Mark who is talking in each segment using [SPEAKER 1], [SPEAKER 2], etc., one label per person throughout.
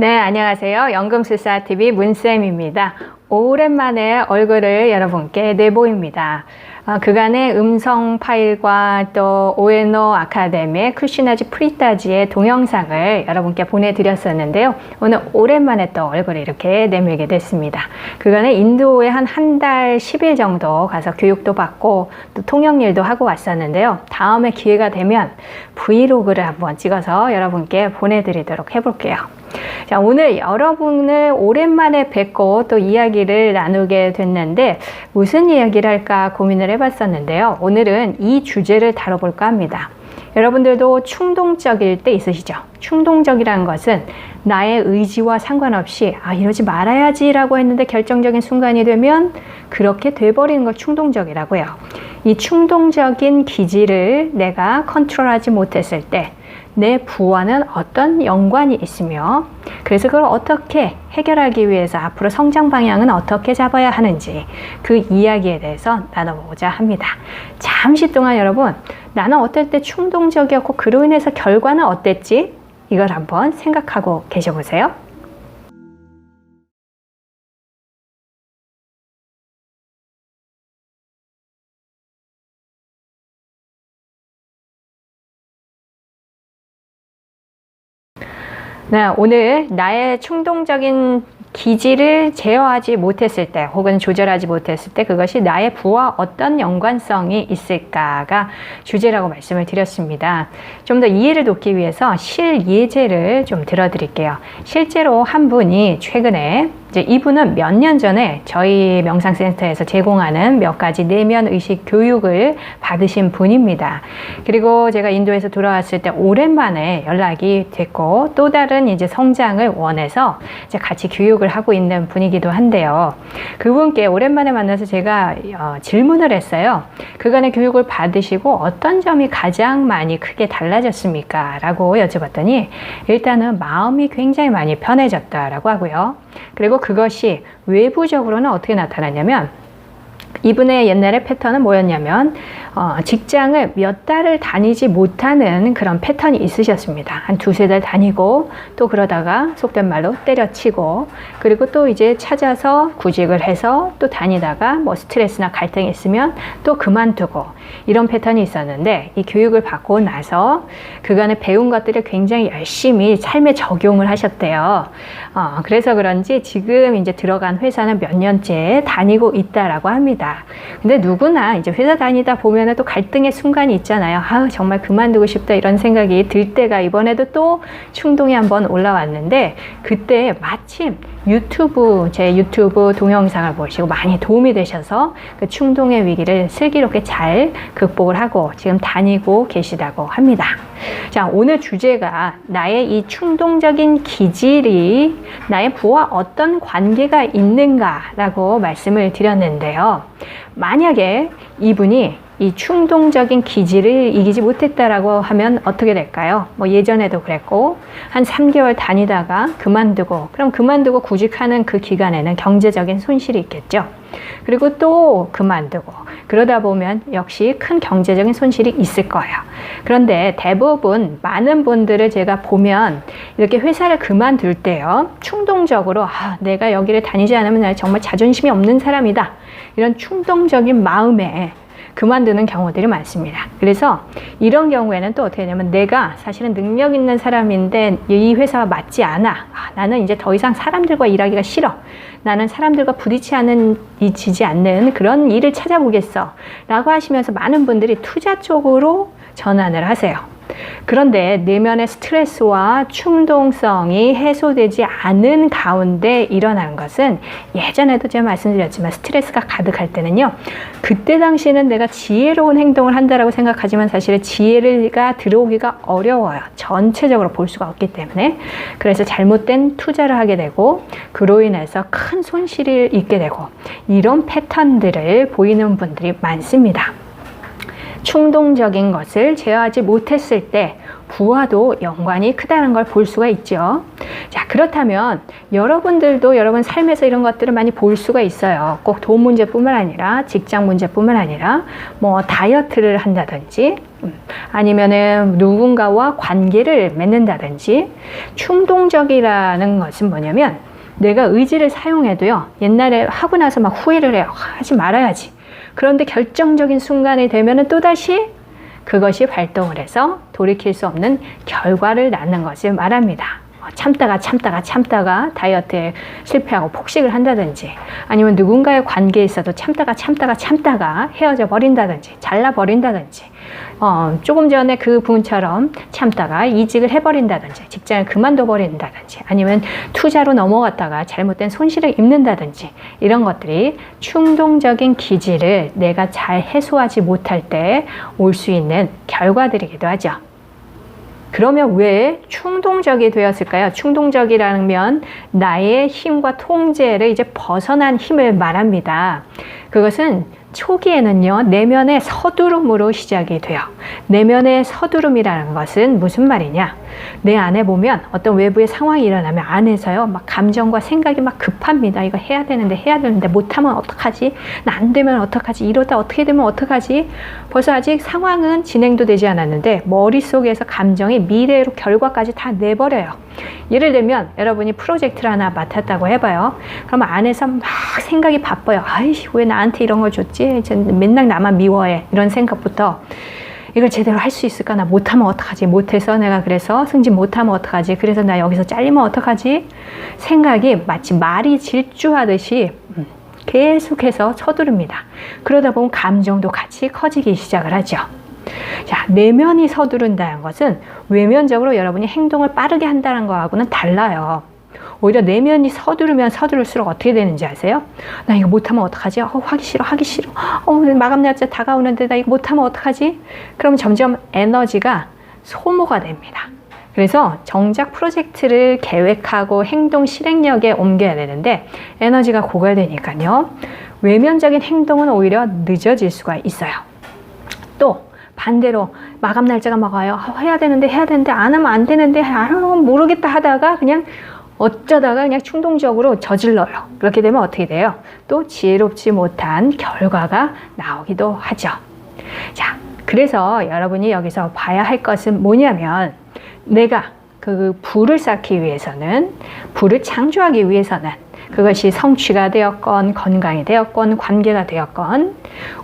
[SPEAKER 1] 네, 안녕하세요. 연금술사TV 문쌤입니다. 오랜만에 얼굴을 여러분께 내보입니다. 어, 그간의 음성 파일과 또 오에노 아카데미의 쿠시나지 프리타지의 동영상을 여러분께 보내드렸었는데요. 오늘 오랜만에 또 얼굴을 이렇게 내밀게 됐습니다. 그간에 인도에 한 한 달 10일 정도 가서 교육도 받고 또 통역일도 하고 왔었는데요. 다음에 기회가 되면 브이로그를 한번 찍어서 여러분께 보내드리도록 해볼게요. 자, 오늘 여러분을 오랜만에 뵙고 또 이야기를 나누게 됐는데 무슨 이야기를 할까 고민을 해봤었는데요. 오늘은 이 주제를 다뤄볼까 합니다. 여러분들도 충동적일 때 있으시죠? 충동적이라는 것은 나의 의지와 상관없이 아, 이러지 말아야지라고 했는데 결정적인 순간이 되면 그렇게 돼버리는 걸 충동적이라고요. 이 충동적인 기질을 내가 컨트롤하지 못했을 때 내 부와는 어떤 연관이 있으며 그래서 그걸 어떻게 해결하기 위해서 앞으로 성장 방향은 어떻게 잡아야 하는지 그 이야기에 대해서 나눠보고자 합니다. 잠시 동안 여러분 나는 어떨 때 충동적이었고 그로 인해서 결과는 어땠지? 이걸 한번 생각하고 계셔보세요. 네, 오늘 나의 충동적인 기질을 제어하지 못했을 때 혹은 조절하지 못했을 때 그것이 나의 부와 어떤 연관성이 있을까가 주제라고 말씀을 드렸습니다. 좀 더 이해를 돕기 위해서 실예제를 좀 들어드릴게요. 실제로 한 분이 최근에 이제 이분은 몇 년 전에 저희 명상센터에서 제공하는 몇 가지 내면 의식 교육을 받으신 분입니다. 그리고 제가 인도에서 돌아왔을 때 오랜만에 연락이 됐고 또 다른 이제 성장을 원해서 이제 같이 교육 을 하고 있는 분이기도 한데요. 그분께 오랜만에 만나서 제가 어, 질문을 했어요. 그간의 교육을 받으시고 어떤 점이 가장 많이 크게 달라졌습니까? 라고 여쭤봤더니 일단은 마음이 굉장히 많이 편해졌다라고 하고요. 그리고 그것이 외부적으로는 어떻게 나타나냐면 이분의 옛날의 패턴은 뭐였냐면 어, 직장을 몇 달을 다니지 못하는 그런 패턴이 있으셨습니다. 한 두세 달 다니고 또 그러다가 속된 말로 때려치고 그리고 또 이제 찾아서 구직을 해서 또 다니다가 뭐 스트레스나 갈등이 있으면 또 그만두고 이런 패턴이 있었는데 이 교육을 받고 나서 그간에 배운 것들을 굉장히 열심히 삶에 적용을 하셨대요. 어, 그래서 그런지 지금 이제 들어간 회사는 몇 년째 다니고 있다라고 합니다. 근데 누구나 이제 회사 다니다 보면은 또 갈등의 순간이 있잖아요. 아, 정말 그만두고 싶다 이런 생각이 들 때가 이번에도 또 충동이 한번 올라왔는데 그때 마침 유튜브 제 유튜브 동영상을 보시고 많이 도움이 되셔서 그 충동의 위기를 슬기롭게 잘 극복을 하고 지금 다니고 계시다고 합니다. 자, 오늘 주제가 나의 이 충동적인 기질이 나의 부와 어떤 관계가 있는가라고 말씀을 드렸는데요. 만약에 이분이 이 충동적인 기질을 이기지 못했다라고 하면 어떻게 될까요? 뭐 예전에도 그랬고 한 3개월 다니다가 그만두고 그럼 그만두고 구직하는 그 기간에는 경제적인 손실이 있겠죠. 그리고 또 그만두고 그러다 보면 역시 큰 경제적인 손실이 있을 거예요. 그런데 대부분 많은 분들을 제가 보면 이렇게 회사를 그만둘 때요. 충동적으로 아, 내가 여기를 다니지 않으면 정말 자존심이 없는 사람이다. 이런 충동적인 마음에 그만두는 경우들이 많습니다. 그래서 이런 경우에는 또 어떻게 되냐면 내가 사실은 능력 있는 사람인데 이 회사와 맞지 않아. 아, 나는 이제 더 이상 사람들과 일하기가 싫어. 나는 사람들과 부딪히 않은, 지지 않는 그런 일을 찾아보겠어. 라고 하시면서 많은 분들이 투자 쪽으로 전환을 하세요. 그런데 내면의 스트레스와 충동성이 해소되지 않은 가운데 일어난 것은 예전에도 제가 말씀드렸지만 스트레스가 가득할 때는요. 그때 당시에는 내가 지혜로운 행동을 한다라고 생각하지만 사실은 지혜가 들어오기가 어려워요. 전체적으로 볼 수가 없기 때문에. 그래서 잘못된 투자를 하게 되고 그로 인해서 큰 손실을 입게 되고 이런 패턴들을 보이는 분들이 많습니다. 충동적인 것을 제어하지 못했을 때 부와도 연관이 크다는 걸 볼 수가 있죠. 자, 그렇다면 여러분들도 여러분 삶에서 이런 것들을 많이 볼 수가 있어요. 꼭 돈 문제뿐만 아니라 직장 문제뿐만 아니라 뭐 다이어트를 한다든지 음, 아니면은 누군가와 관계를 맺는다든지 충동적이라는 것은 뭐냐면 내가 의지를 사용해도요 옛날에 하고 나서 막 후회를 해요 하지 말아야지 그런데 결정적인 순간이 되면은 또다시 그것이 발동을 해서 돌이킬 수 없는 결과를 낳는 것을 말합니다. 어, 참다가 참다가 참다가 다이어트에 실패하고 폭식을 한다든지 아니면 누군가의 관계에 있어도 참다가 참다가 참다가 헤어져 버린다든지 잘라 버린다든지 어, 조금 전에 그 분처럼 참다가 이직을 해버린다든지 직장을 그만둬 버린다든지 아니면 투자로 넘어갔다가 잘못된 손실을 입는다든지 이런 것들이 충동적인 기질을 내가 잘 해소하지 못할 때 올 수 있는 결과들이기도 하죠. 그러면 왜 충동적이 되었을까요? 충동적이라면 나의 힘과 통제를 이제 벗어난 힘을 말합니다. 그것은 초기에는요, 내면의 서두름으로 시작이 돼요. 내면의 서두름이라는 것은 무슨 말이냐? 내 안에 보면 어떤 외부의 상황이 일어나면 안에서요, 막 감정과 생각이 막 급합니다. 이거 해야 되는데, 해야 되는데, 못하면 어떡하지? 나 안 되면 어떡하지? 이러다 어떻게 되면 어떡하지? 벌써 아직 상황은 진행도 되지 않았는데, 머릿속에서 감정이 미래로 결과까지 다 내버려요. 예를 들면, 여러분이 프로젝트를 하나 맡았다고 해봐요. 그러면 안에서 막 생각이 바빠요. 아이씨, 왜 나한테 이런 걸 줬지? 맨날 나만 미워해. 이런 생각부터 이걸 제대로 할 수 있을까? 나 못하면 어떡하지? 못해서 내가 그래서 승진 못하면 어떡하지? 그래서 나 여기서 잘리면 어떡하지? 생각이 마치 말이 질주하듯이 음, 계속해서 서두릅니다. 그러다 보면 감정도 같이 커지기 시작을 하죠. 자, 내면이 서두른다는 것은 외면적으로 여러분이 행동을 빠르게 한다는 거하고는 달라요. 오히려 내면이 서두르면 서두를수록 어떻게 되는지 아세요? 나 이거 못하면 어떡하지? 어, 하기 싫어, 하기 싫어. 어, 마감 날짜 다가오는데 나 이거 못하면 어떡하지? 그럼 점점 에너지가 소모가 됩니다. 그래서 정작 프로젝트를 계획하고 행동 실행력에 옮겨야 되는데 에너지가 고갈되니까요. 외면적인 행동은 오히려 늦어질 수가 있어요. 또 반대로 마감 날짜가 막 와요. 아, 해야 되는데 해야 되는데 안 하면 안 되는데 아 모르겠다 하다가 그냥 어쩌다가 그냥 충동적으로 저질러요. 그렇게 되면 어떻게 돼요? 또 지혜롭지 못한 결과가 나오기도 하죠. 자, 그래서 여러분이 여기서 봐야 할 것은 뭐냐면 내가 그 불을 쌓기 위해서는 불을 창조하기 위해서는 그것이 성취가 되었건 건강이 되었건 관계가 되었건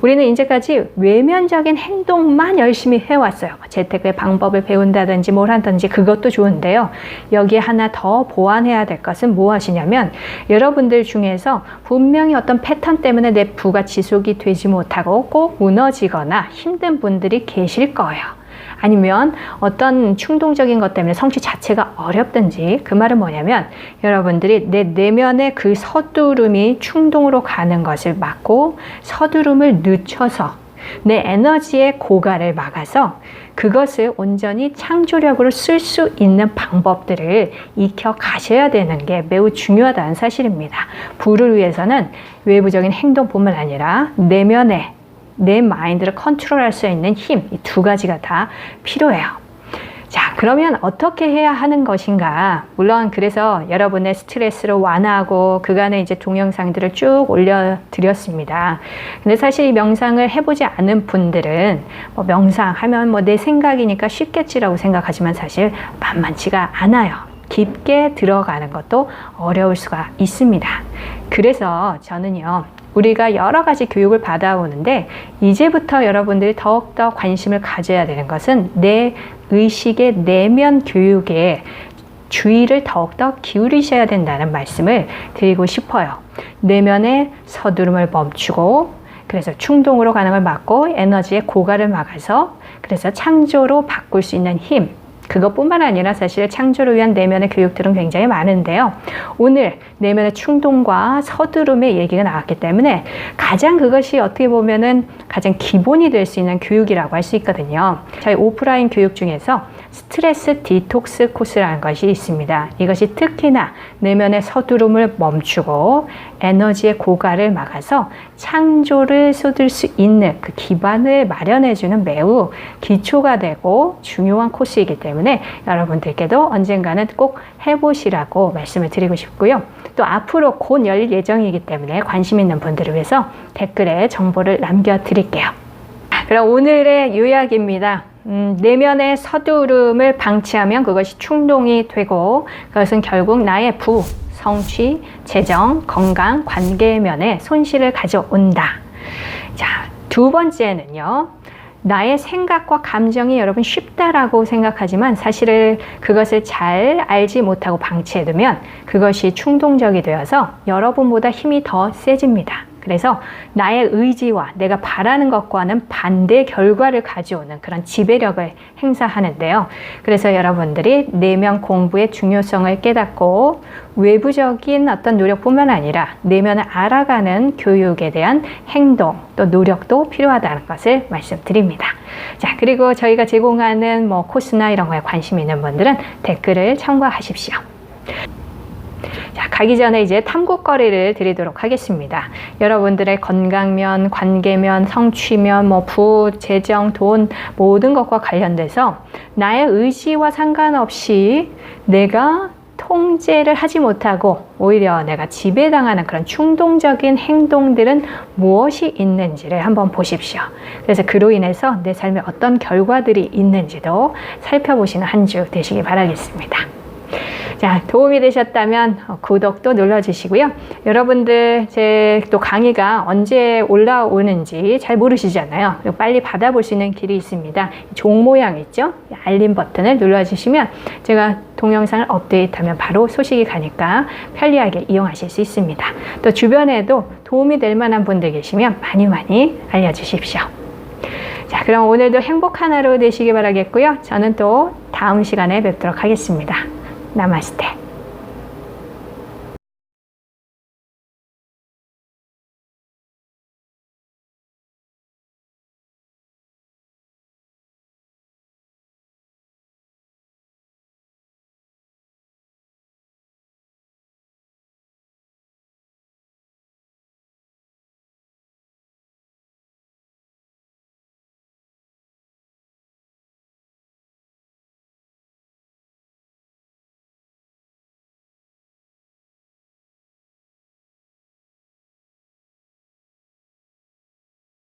[SPEAKER 1] 우리는 이제까지 외면적인 행동만 열심히 해왔어요. 재테크의 방법을 배운다든지 뭘 한다든지 그것도 좋은데요. 여기에 하나 더 보완해야 될 것은 무엇이냐면 여러분들 중에서 분명히 어떤 패턴 때문에 내 부가 지속이 되지 못하고 꼭 무너지거나 힘든 분들이 계실 거예요. 아니면 어떤 충동적인 것 때문에 성취 자체가 어렵든지 그 말은 뭐냐면 여러분들이 내 내면의 그 서두름이 충동으로 가는 것을 막고 서두름을 늦춰서 내 에너지의 고갈을 막아서 그것을 온전히 창조력으로 쓸 수 있는 방법들을 익혀 가셔야 되는 게 매우 중요하다는 사실입니다. 부를 위해서는 외부적인 행동뿐만 아니라 내면의 내 마인드를 컨트롤할 수 있는 힘, 이 두 가지가 다 필요해요. 자, 그러면 어떻게 해야 하는 것인가? 물론 그래서 여러분의 스트레스를 완화하고 그간의 이제 동영상들을 쭉 올려드렸습니다. 근데 사실 이 명상을 해보지 않은 분들은 뭐 명상하면 뭐 내 생각이니까 쉽겠지라고 생각하지만 사실 만만치가 않아요. 깊게 들어가는 것도 어려울 수가 있습니다. 그래서 저는요, 우리가 여러 가지 교육을 받아오는데 이제부터 여러분들이 더욱더 관심을 가져야 되는 것은 내 의식의 내면 교육에 주의를 더욱더 기울이셔야 된다는 말씀을 드리고 싶어요. 내면의 서두름을 멈추고 그래서 충동으로 가는 걸 막고 에너지의 고갈을 막아서 그래서 창조로 바꿀 수 있는 힘 그것뿐만 아니라 사실 창조를 위한 내면의 교육들은 굉장히 많은데요. 오늘 내면의 충동과 서두름의 얘기가 나왔기 때문에 가장 그것이 어떻게 보면은 가장 기본이 될 수 있는 교육이라고 할 수 있거든요. 저희 오프라인 교육 중에서 스트레스 디톡스 코스라는 것이 있습니다. 이것이 특히나 내면의 서두름을 멈추고 에너지의 고갈을 막아서 창조를 쏟을 수 있는 그 기반을 마련해주는 매우 기초가 되고 중요한 코스이기 때문에 여러분들께도 언젠가는 꼭 해보시라고 말씀을 드리고 싶고요. 또 앞으로 곧 열릴 예정이기 때문에 관심 있는 분들을 위해서 댓글에 정보를 남겨드릴게요. 그럼 오늘의 요약입니다. 음, 내면의 서두름을 방치하면 그것이 충동이 되고 그것은 결국 나의 부, 성취, 재정, 건강, 관계면에 손실을 가져온다. 자, 두 번째는요. 나의 생각과 감정이 여러분 쉽다라고 생각하지만 사실을 그것을 잘 알지 못하고 방치해두면 그것이 충동적이 되어서 여러분보다 힘이 더 세집니다. 그래서 나의 의지와 내가 바라는 것과는 반대 결과를 가져오는 그런 지배력을 행사하는데요. 그래서 여러분들이 내면 공부의 중요성을 깨닫고 외부적인 어떤 노력뿐만 아니라 내면을 알아가는 교육에 대한 행동 또 노력도 필요하다는 것을 말씀드립니다. 자, 그리고 저희가 제공하는 뭐 코스나 이런 거에 관심 있는 분들은 댓글을 참고하십시오. 자, 가기 전에 이제 탐구거리를 드리도록 하겠습니다. 여러분들의 건강면, 관계면, 성취면, 뭐 부, 재정, 돈 모든 것과 관련돼서 나의 의지와 상관없이 내가 통제를 하지 못하고 오히려 내가 지배당하는 그런 충동적인 행동들은 무엇이 있는지를 한번 보십시오. 그래서 그로 인해서 내 삶에 어떤 결과들이 있는지도 살펴보시는 한 주 되시기 바라겠습니다. 자, 도움이 되셨다면 어, 구독도 눌러주시고요. 여러분들 제 또 강의가 언제 올라오는지 잘 모르시잖아요. 빨리 있는 길이 있습니다. 종 모양 있죠? 알림 버튼을 눌러주시면 제가 동영상을 업데이트하면 바로 소식이 가니까 편리하게 이용하실 수 있습니다. 또 주변에도 도움이 될 만한 분들 계시면 많이 많이 알려주십시오. 자, 그럼 오늘도 행복한 하루 되시기 바라겠고요. 저는 또 다음 시간에 뵙도록 하겠습니다. 나마스테.